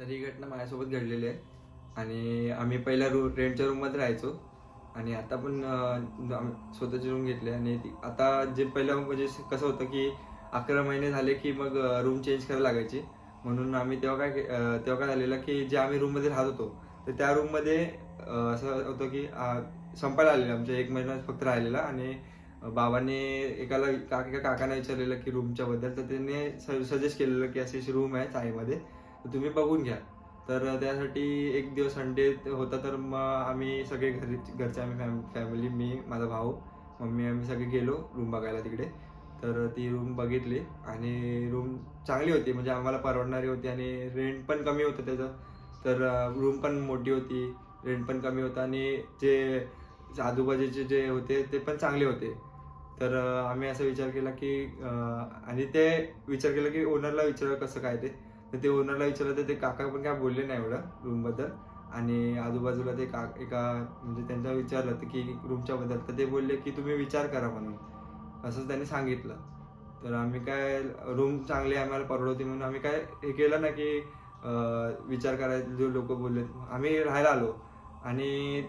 तर ही घटना माझ्यासोबत घडलेली आहे. आणि आम्ही पहिल्या रू रेंटच्या रूममध्ये राहायचो. आणि आता पण स्वतःची रूम घेतली आणि ती आता जे पहिलं म्हणजे कसं होतं की अकरा महिने झाले की मग रूम चेंज करावी लागायची. म्हणून आम्ही तेव्हा काय तेव्हा काय झालेलं की जे आम्ही रूममध्ये राहत होतो तर त्या रूममध्ये असं होतं की संपायला आलेलं आमच्या एक महिना फक्त राहिलेला. आणि बाबाने एकाला काका एका काकांना विचारलेलं की रूमच्या बद्दल तर त्याने सजेस्ट केलेलं की अशी अशी रूम आहे चाळीमध्ये. तुम्ही बघून घ्या. तर त्यासाठी एक दिवस संडे होता तर मग आम्ही सगळे घरी घरचे आम्ही फॅम फॅमिली मी माझा भाऊ मम्मी आम्ही सगळे गेलो रूम बघायला तिकडे. तर ती रूम बघितली आणि रूम चांगली होती. म्हणजे आम्हाला परवडणारी होती आणि रेंट पण कमी होतं त्याचं. तर रूम पण मोठी होती रेंट पण कमी होता आणि जे आजूबाजूचे जे होते ते पण चांगले होते. तर आम्ही असा विचार केला की आणि ते विचार केला की ओनरला विचारा कसं काय ते. तर ते ओनरला विचारलं तर ते काका पण काय बोलले नाही एवढं रूमबद्दल आणि आजूबाजूला ते का एका म्हणजे त्यांचा विचारलं की रूमच्या बद्दल तर ते बोलले की तुम्ही विचार करा म्हणून. असंच त्यांनी सांगितलं. तर आम्ही काय रूम चांगली आम्हाला परवडती म्हणून आम्ही काय हे केलं ना की विचार करायचे जो लोक बोलले आम्ही राहायला आलो. आणि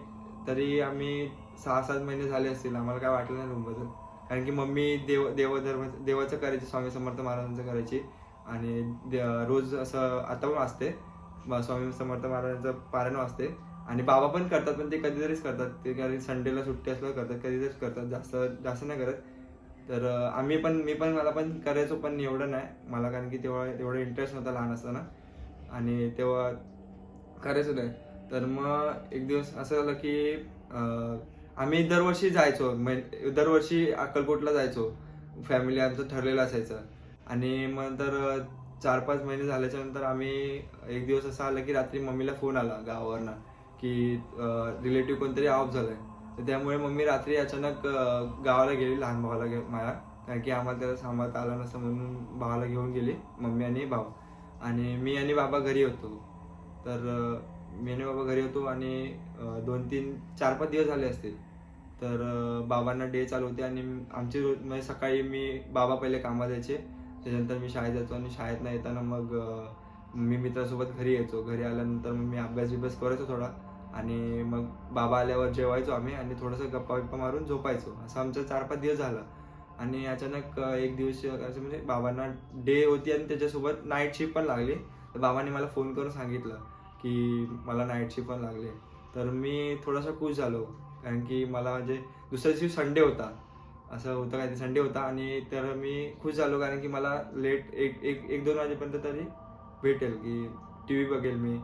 तरी आम्ही सहा सात महिने झाले असतील आम्हाला काय वाटलं नाही रूमबद्दल कारण की मम्मी देव देवधर्म देवाचं करायची स्वामी समर्थ महाराजांचं करायची. आणि रोज असं आता पण स्वामी समर्थ महाराजांचं पारायण वाचते. आणि बाबा पण करतात पण ते कधीतरीच करतात. ते कधी संडेला सुट्टी असल्यावर करतात कधीतरीच करतात. जास्त जास्त नाही करत. तर आम्ही पण मी पण मला पण करायचो पण एवढं नाही. मला कारण की तेव्हा एवढा इंटरेस्ट नव्हता लहान असताना. आणि तेव्हा करायचो नाही. तर मग एक दिवस असं झालं की आम्ही दरवर्षी जायचो. दरवर्षी अक्कलकोटला जायचो. फॅमिली आमचं ठरलेलं असायचं. आणि मग तर चार पाच महिने झाल्याच्यानंतर आम्ही एक दिवस असं आलं की रात्री मम्मीला फोन आला गावावरनं की रिलेटिव्ह कोणतरी ऑफ झालंय. तर त्यामुळे मम्मी रात्री अचानक गावाला गेली लहान भावाला घे माझ्या कारण की आम्हाला त्याला सांभाळता आलं नसतं म्हणून भावाला घेऊन गेली मम्मी आणि भाऊ. आणि मी आणि बाबा घरी होतो. तर मी आणि बाबा घरी होतो आणि दोन तीन चार पाच दिवस झाले असतील. तर बाबांना डे चालू होते आणि आमची रोज म्हणजे सकाळी मी बाबा पहिले कामात जायचे. त्याच्यानंतर मी शाळेत जायचो आणि शाळेत नाही येताना मग मी मित्रासोबत घरी यायचो. घरी आल्यानंतर मग मी अभ्यास बिभ्यास करायचो थोडा. आणि मग बाबा आल्यावर जेवायचो आम्ही आणि थोडंसं गप्पा बिप्पा मारून झोपायचो. असं आमचं चार पाच दिवस झालं. आणि अचानक एक दिवशी असं म्हणजे बाबांना डे होती आणि त्याच्यासोबत नाईट शिफ्ट पण लागली. तर बाबांनी मला फोन करून सांगितलं की मला नाईट शिफ्ट पण लागले. तर मी थोडासा खुश झालो. कारण की मला म्हणजे दुसऱ्या दिवशी संडे होता. असं होतं काय संडे होता आणि तर मी खुश झालो कारण की मला लेट एक एक एक दोन वाजेपर्यंत तरी भेटेल की टी व्ही बघेल मी.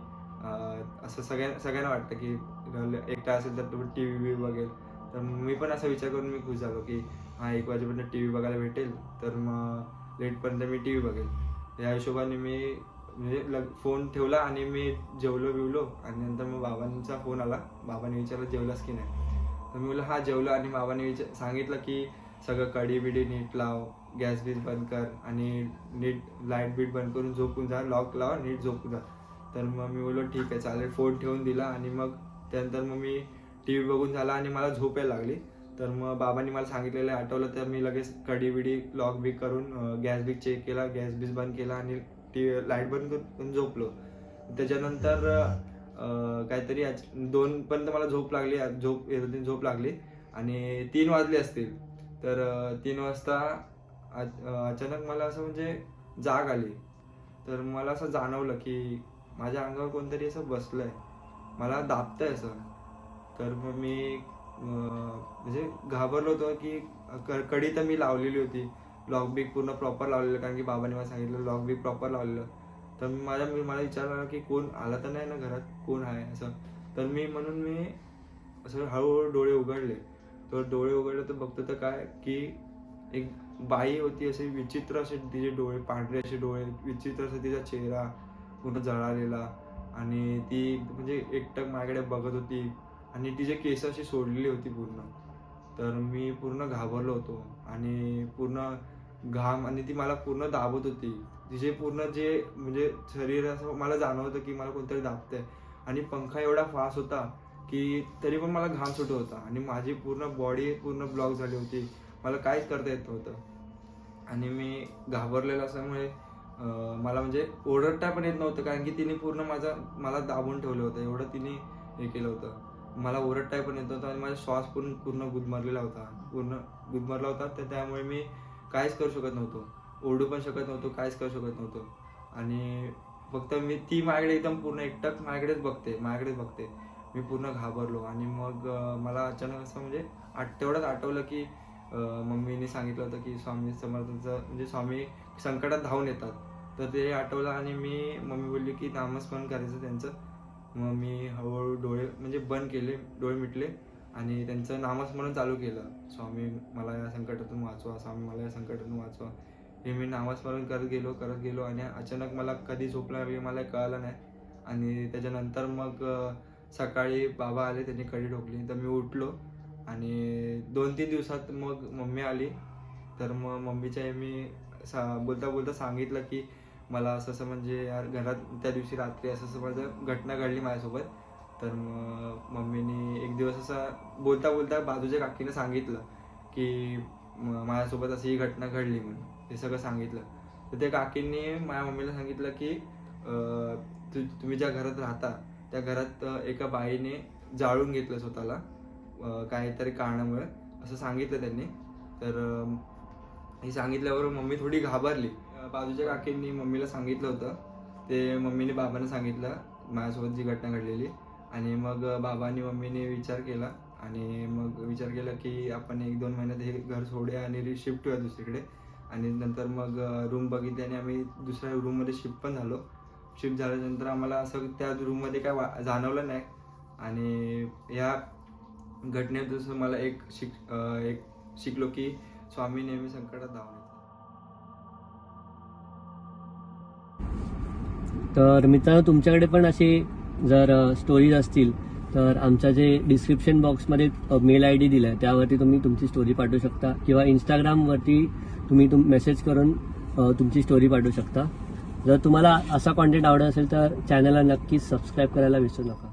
असं सगळ्या सगळ्यांना वाटतं की ल- एकटा असेल तर तो टी व्ही बघेल. तर मी पण असा विचार करून मी खुश झालो की हा एक वाजेपर्यंत टी व्ही बघायला भेटेल. तर मग लेटपर्यंत मी टी व्ही बघेल. या हिशोबाने मी म्हणजे लग फोन ठेवला आणि मी जेवलो बिवलो आणि नंतर मग बाबांचा फोन आला. बाबांनी विचारलं जेवलास की नाही? तर मी बोललो हा जेवलो. आणि बाबाने विचार सांगितलं की सगळं कडी बिडी नीट लाव गॅस बीस बंद कर आणि नीट लाइट बीट बंद करून झोपून जा लॉक लावा नीट झोपून जा. तर मग मी बोललो ठीक आहे चालेल. फोन ठेवून दिला आणि मग त्यानंतर मग मी टी व्ही बघून झाला आणि मला झोप यायला लागली. तर मग बाबांनी मला सांगितलेलं आठवलं तर मी लगेच कडी बिडी लॉक बी करून गॅस बीक चेक केला गॅस बीस बंद केला आणि टी लाइट बंद करून झोपलो. त्याच्यानंतर काहीतरी आज दोन पर्यंत मला झोप लागली झोप येत होती झोप लागली. आणि तीन वाजले असतील. तर तीन वाजता अचानक मला असं म्हणजे जाग आली. तर मला असं जाणवलं की माझ्या अंगावर कोणतरी असं बसलंय. मला दाबतंय असं. तर मग मी म्हणजे घाबरलो होतो की क- कडी तर मी लावलेली होती. लॉकबिक पूर्ण प्रॉपर लावलेलं कारण की बाबांनी मला सांगितलं लॉकबिक प्रॉपर लावलेलं. तर माझ्या मी मला विचार आला की कोण आला तर नाही ना घरात? कोण आहे असं? तर मी म्हणून मी असं हळूहळू डोळे उघडले. तर डोळे उघडले तर बघतो तर काय की एक बाई होती असे विचित्र असे तिचे डोळे पांढरे असे डोळे विचित्र असा तिचा चेहरा पूर्ण जळालेला. आणि ती म्हणजे एकटक माझ्याकडे बघत होती. आणि तिचे केस अशी सोडलेली होती पूर्ण. तर मी पूर्ण घाबरलो होतो. आणि पूर्ण घाम आणि ती मला पूर्ण दाबत होती. तिचे पूर्ण जे म्हणजे शरीर असं मला जाणवतं की मला कोणतरी दाबतंय. आणि पंखा एवढा फास्ट होता की तरी पण मला घाम सुटत होता. आणि माझी पूर्ण बॉडी पूर्ण ब्लॉक झाली होती. मला काहीच करता येत नव्हतं. आणि मी घाबरलेलं असल्यामुळे मला म्हणजे ओरडता पण येत नव्हतं. कारण की तिने पूर्ण माझा मला दाबून ठेवलं होतं. एवढं तिने हे केलं होतं. मला ओरडता पण येत नव्हतं आणि माझा श्वास पूर्ण पूर्ण गुदमरलेला होता. पूर्ण गुदमरला होता. तर त्यामुळे मी काहीच करू शकत नव्हतो. ओरडू पण शकत नव्हतो काहीच करू शकत नव्हतो. आणि फक्त मी ती माझ्याकडे एकदम पूर्ण एकटक माझ्याकडेच बघते माझ्याकडेच बघते. मी पूर्ण घाबरलो. आणि मग मला अचानक असं म्हणजे आठ तेवढंच आठवलं की मम्मीने सांगितलं होतं की स्वामी समर्थांचं म्हणजे स्वामी संकटात धावून येतात. तर ते आठवलं आणि मी मम्मी बोलली की नामस्मरण करायचं त्यांचं. मग मी हळूहळू डोळे म्हणजे बंद केले डोळे मिटले आणि त्यांचं नामस्मरण चालू केलं. स्वामी मला या संकटातून वाचवा स्वामी मला या संकटातून वाचवा. हे मी नामस्मरण करत गेलो करत गेलो आणि अचानक मला कधी झोपला हे मला कळलं नाही. आणि त्याच्यानंतर मग सकाळी बाबा आले त्यांनी कडी ठोकली. तर मी उठलो आणि दोन तीन दिवसात मग मम्मी आली. तर मग मम्मीच्या मी सा बोलता बोलता सांगितलं की मला असं असं म्हणजे यार घरात त्या दिवशी रात्री असं असं माझं घटना घडली माझ्यासोबत. तर मग मम्मीने एक दिवस असं बोलता बोलता बाजूच्या काकीनं सांगितलं की माझ्यासोबत अशी ही घटना घडली म्हणून. हे सगळं सांगितलं. तर त्या काकींनी माझ्या मम्मीला सांगितलं की तु तुम्ही ज्या घरात राहता त्या घरात एका बाईने जाळून घेतलं स्वतःला काहीतरी कारणामुळे असं सांगितलं त्यांनी. तर हे सांगितल्यावर मम्मी थोडी घाबरली. बाजूच्या काकींनी मम्मीला सांगितलं होतं. ते मम्मीने बाबांना सांगितलं माझ्यासोबत जी घटना घडलेली. आणि मग बाबांनी मम्मीने विचार केला. आणि मग विचार केला की आपण एक दोन महिन्यात हे घर सोडूया आणि शिफ्ट होऊया दुसरीकडे. आणि नंतर मग रूम बघितली आणि आम्ही दुसऱ्या रूममध्ये शिफ्ट पण झालो. शिफ्ट झाल्यानंतर आम्हाला असं त्या रूममध्ये काय वा जाणवलं नाही. आणि या घटनेतून मला एक शिक एक शिकलो की स्वामी नेहमी संकटात धावून तर मित्रांनो तुमच्याकडे पण असे जर स्टोरीज असतील तर आमच्या जे डिस्क्रिप्शन बॉक्समध्ये मेल आय डी दिला आहे त्यावरती तुम्ही तुमची स्टोरी पाठवू शकता. किंवा इंस्टाग्रामवरती तुम्ही तुम मेसेज करून तुमची स्टोरी पाठवू शकता. जर तुम्हाला असा कॉन्टेंट आवडत असेल तर चॅनलला नक्कीच सबस्क्राईब करायला विसरू नका.